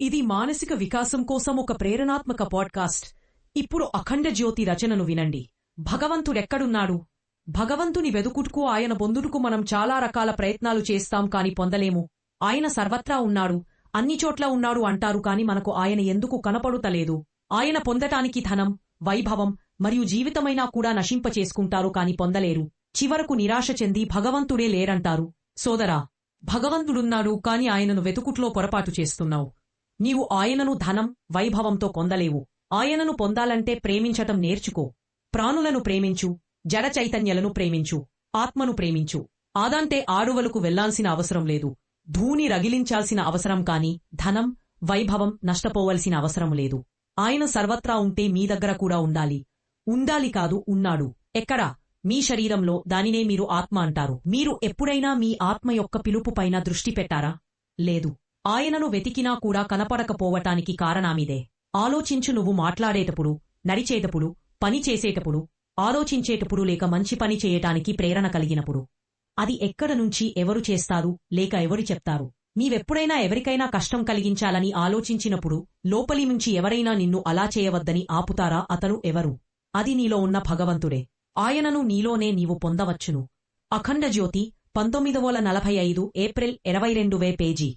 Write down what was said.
ఇది మానసిక వికాసం కోసం ఒక ప్రేరణాత్మక పాడ్కాస్ట్. ఇప్పుడు అఖండ జ్యోతి రచనను వినండి. భగవంతుడెక్కడున్నాడు? భగవంతుని వెదుకుటుకు ఆయన బొందుటకు మనం చాలా రకాల ప్రయత్నాలు చేస్తాం కాని పొందలేము. ఆయన సర్వత్రా ఉన్నాడు. అన్ని చోట్ల ఉన్నాడు అంటారు కాని మనకు ఆయన ఎందుకు కనపడుతలేదు? ఆయన పొందటానికి ధనం వైభవం మరియు జీవితమైనా కూడా నశింపచేసుకుంటారు కాని పొందలేరు. చివరకు నిరాశ చెంది భగవంతుడే లేరంటారు. సోదరా భగవంతుడున్నాడు కాని ఆయనను వెతుకుట్లో పొరపాటు చేస్తున్నావు. నీవు ఆయనను ధనం వైభవంతో పొందలేవు. ఆయనను పొందాలంటే ప్రేమించటం నేర్చుకో. ప్రాణులను ప్రేమించు జడ చైతన్యలను ప్రేమించు ఆత్మను ప్రేమించు. ఆదంటే ఆడువలకు వెళ్ళాల్సిన అవసరం లేదు. ధూని రగిలించాల్సిన అవసరం కాని ధనం వైభవం నష్టపోవలసిన అవసరం లేదు. ఆయన సర్వత్రా ఉంటే మీ దగ్గర కూడా ఉండాలి. ఉండాలి కాదు ఉన్నాడు. ఎక్కడా? మీ శరీరంలో దానినే మీరు ఆత్మ అంటారు. మీరు ఎప్పుడైనా మీ ఆత్మ యొక్క పిలుపుపైన దృష్టి పెట్టారా? లేదు. ఆయనను వెతికినా కూడా కనపడకపోవటానికి కారణామిదే. ఆలోచించు నువ్వు మాట్లాడేటప్పుడు నడిచేటప్పుడు పని చేసేటప్పుడు ఆలోచించేటప్పుడు లేక మంచి పని చేయటానికి ప్రేరణ కలిగినప్పుడు. అది ఎక్కడ నుంచి ఎవరు చేస్తారు లేక ఎవరు చెప్తారు? నీవెప్పుడైనా ఎవరికైనా కష్టం కలిగించాలని ఆలోచించినప్పుడు లోపలి నుంచి ఎవరైనా నిన్ను అలా చేయవద్దని ఆపుతారా అతను ఎవరు? అది నీలో ఉన్న భగవంతుడే. ఆయనను నీలోనే నీవు పొందవచ్చును. అఖండ జ్యోతి పంతొమ్మిది వందల నలభై ఐదు ఏప్రిల్ ఇరవై రెండు వే పేజీ.